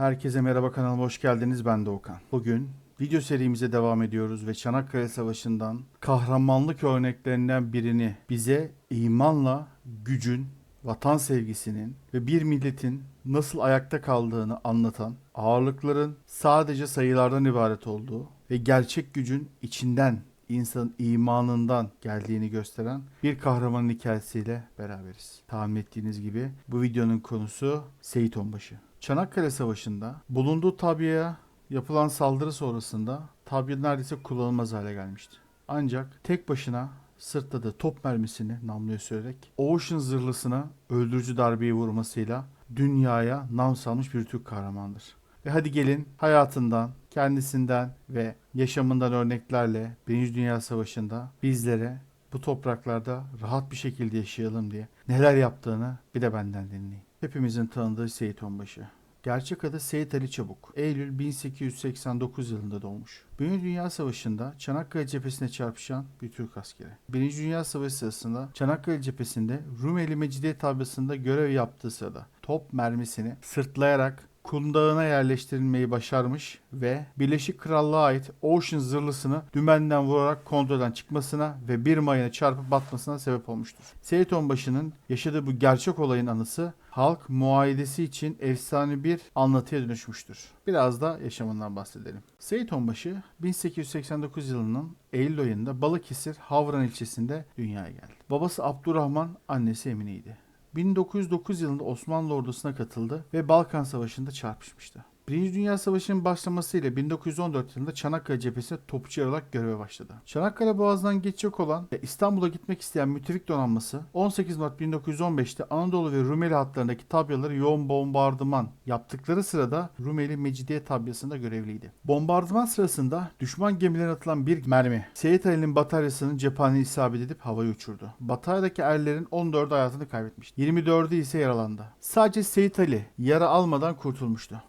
Herkese merhaba kanalıma hoş geldiniz. Ben Doğukan. Bugün video serimize devam ediyoruz ve Çanakkale Savaşı'ndan kahramanlık örneklerinden birini bize imanla gücün, vatan sevgisinin ve bir milletin nasıl ayakta kaldığını anlatan, ağırlıkların sadece sayılardan ibaret olduğu ve gerçek gücün içinden insanın imanından geldiğini gösteren bir kahramanın hikayesiyle beraberiz. Tahmin ettiğiniz gibi bu videonun konusu Seyit Onbaşı. Çanakkale Savaşı'nda bulunduğu tabiye yapılan saldırı sonrasında tabiye neredeyse kullanılmaz hale gelmişti. Ancak tek başına sırtladığı top mermisini namluya sürerek Ocean zırhlısına öldürücü darbeyi vurmasıyla dünyaya nam salmış bir Türk kahramandır. Ve hadi gelin hayatından, kendisinden ve yaşamından örneklerle Birinci Dünya Savaşı'nda bizlere bu topraklarda rahat bir şekilde yaşayalım diye neler yaptığını bir de benden dinleyin. Hepimizin tanıdığı Seyit Onbaşı. Gerçek adı Seyit Ali Çabuk. Eylül 1889 yılında doğmuş. Birinci Dünya Savaşı'nda Çanakkale cephesine çarpışan bir Türk askeri. Birinci Dünya Savaşı sırasında Çanakkale cephesinde Rumeli Mecidiye tablasında görev yaptığı sırada top mermisini sırtlayarak kundağına yerleştirilmeyi başarmış ve Birleşik Krallığa ait Ocean zırhlısını dümenden vurarak kontrolden çıkmasına ve bir mayına çarpıp batmasına sebep olmuştur. Seyit Onbaşı'nın yaşadığı bu gerçek olayın anısı halk muayedesi için efsane bir anlatıya dönüşmüştür. Biraz da yaşamından bahsedelim. Seyit Onbaşı 1889 yılının Eylül ayında Balıkesir Havran ilçesinde dünyaya geldi. Babası Abdurrahman, annesi Emine'ydi. 1909 yılında Osmanlı ordusuna katıldı ve Balkan Savaşı'nda çarpışmıştı. Birinci Dünya Savaşı'nın başlamasıyla 1914 yılında Çanakkale cephesine topçu olarak göreve başladı. Çanakkale Boğazı'ndan geçecek olan ve İstanbul'a gitmek isteyen müttefik donanması 18 Mart 1915'te Anadolu ve Rumeli hatlarındaki tabyaları yoğun bombardıman yaptıkları sırada Rumeli Mecidiye tabyasında görevliydi. Bombardıman sırasında düşman gemilerine atılan bir mermi Seyit Ali'nin bataryasının cephaneye isabet edip havaya uçurdu. Bataryadaki erlerin 14'ü hayatını kaybetmişti. 24'ü ise yaralandı. Sadece Seyit Ali yara almadan kurtulmuştu.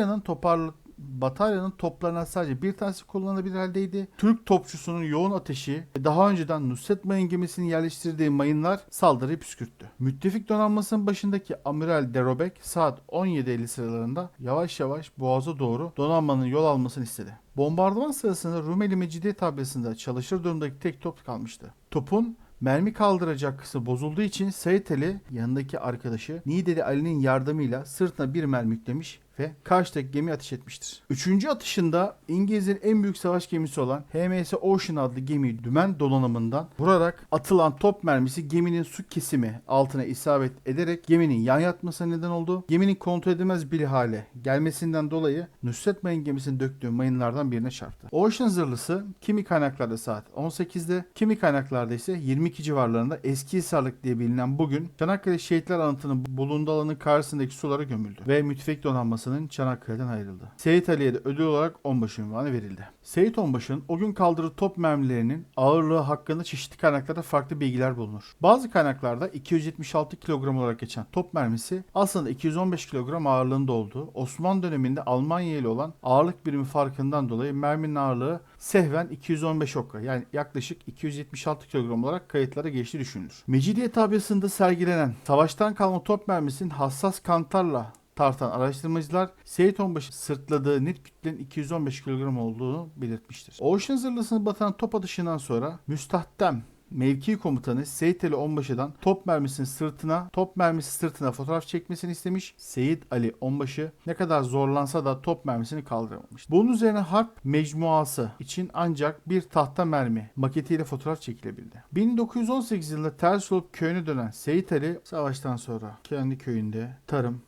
Bataryanın toparlı Batarya'nın toplarından sadece bir tanesi kullanılabilir haldeydi. Türk topçusunun yoğun ateşi ve daha önceden Nusret Mayın gemisinin yerleştirdiği mayınlar saldırıyı püskürttü. Müttefik donanmasının başındaki Amiral Derobek saat 17.50 sıralarında yavaş yavaş boğaza doğru donanmanın yol almasını istedi. Bombardıman sırasında Rumeli Mecidiye tablasında çalışır durumdaki tek top kalmıştı. Topun Mermi kaldıracak kısmı bozulduğu için Seyit Ali yanındaki arkadaşı Nideli Ali'nin yardımıyla sırtına bir mermi yüklemiş ve karşıdaki gemi ateş etmiştir. Üçüncü atışında İngilizlerin en büyük savaş gemisi olan HMS Ocean adlı gemiyi dümen donanımından vurarak atılan top mermisi geminin su kesimi altına isabet ederek geminin yan yatmasına neden oldu. Geminin kontrol edilmez bir hale gelmesinden dolayı Nusret Mayın gemisinin döktüğü mayınlardan birine çarptı. Ocean zırhlısı kimi kaynaklarda saat 18'de, kimi kaynaklarda ise 22 civarlarında eski Hisarlık diye bilinen bugün Çanakkale Şehitler Anıtı'nın bulunduğu alanın karşısındaki sulara gömüldü ve müttefik donanmasının Çanakkale'den ayrıldı. Seyit Ali'ye de ödül olarak onbaşı ünvanı verildi. Seyit Onbaşı'nın o gün kaldırdığı top mermilerinin ağırlığı hakkında çeşitli kaynaklarda farklı bilgiler bulunur. Bazı kaynaklarda 276 kilogram olarak geçen top mermisi aslında 215 kilogram ağırlığında olduğu, Osmanlı döneminde Almanya ile olan ağırlık birimi farkından dolayı merminin ağırlığı sehven 215 okka yani yaklaşık 276 kilogram olarak kayıtlara geçtiği düşünülür. Mecidiye tabyasında sergilenen savaştan kalma top mermisinin hassas kantarla tartan araştırmacılar Seyit Onbaşı sırtladığı net kütlenin 215 kilogram olduğunu belirtmiştir. Ocean zırhlısını batan top atışından sonra müstahdem mevki komutanı Seyit Ali Onbaşı'dan top mermisinin sırtına, top mermisi sırtına fotoğraf çekmesini istemiş. Seyit Ali Onbaşı ne kadar zorlansa da top mermisini kaldıramamış. Bunun üzerine harp mecmuası için ancak bir tahta mermi maketiyle fotoğraf çekilebildi. 1918 yılında ters olup köyüne dönen Seyit Ali savaştan sonra kendi köyünde tarım,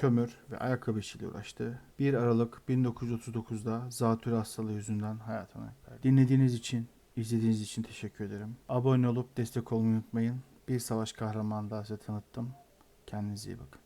kömür ve ayakkabı işiyle uğraştı. 1 Aralık 1939'da zatürre hastalığı yüzünden hayatını kaybetti. Dinlediğiniz için, izlediğiniz için teşekkür ederim. Abone olup destek olmayı unutmayın. Bir savaş kahramanı daha size tanıttım. Kendinize iyi bakın.